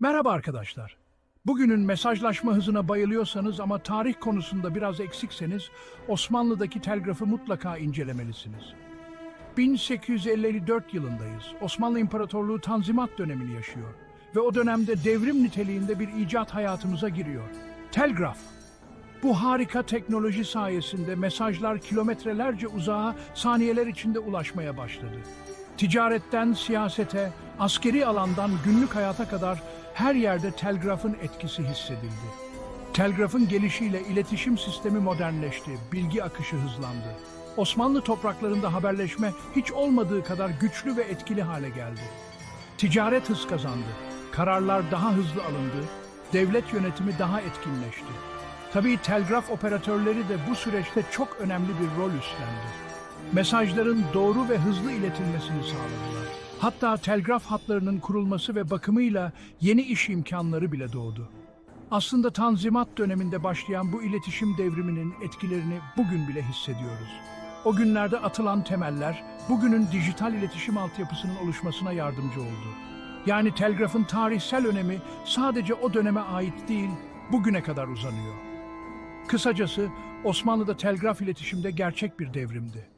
Merhaba arkadaşlar. Bugünün mesajlaşma hızına bayılıyorsanız ama tarih konusunda biraz eksikseniz Osmanlı'daki telgrafı mutlaka incelemelisiniz. 1854 yılındayız. Osmanlı İmparatorluğu Tanzimat dönemini yaşıyor ve o dönemde devrim niteliğinde bir icat hayatımıza giriyor. Telgraf. Bu harika teknoloji sayesinde mesajlar kilometrelerce uzağa saniyeler içinde ulaşmaya başladı. Ticaretten siyasete, askeri alandan günlük hayata kadar her yerde telgrafın etkisi hissedildi. Telgrafın gelişiyle iletişim sistemi modernleşti, bilgi akışı hızlandı. Osmanlı topraklarında haberleşme hiç olmadığı kadar güçlü ve etkili hale geldi. Ticaret hız kazandı, kararlar daha hızlı alındı, devlet yönetimi daha etkinleşti. Tabii telgraf operatörleri de bu süreçte çok önemli bir rol üstlendi. Mesajların doğru ve hızlı iletilmesini sağladılar. Hatta telgraf hatlarının kurulması ve bakımıyla yeni iş imkanları bile doğdu. Aslında Tanzimat döneminde başlayan bu iletişim devriminin etkilerini bugün bile hissediyoruz. O günlerde atılan temeller bugünün dijital iletişim altyapısının oluşmasına yardımcı oldu. Yani telgrafın tarihsel önemi sadece o döneme ait değil, bugüne kadar uzanıyor. Kısacası Osmanlı'da telgraf iletişimde gerçek bir devrimdi.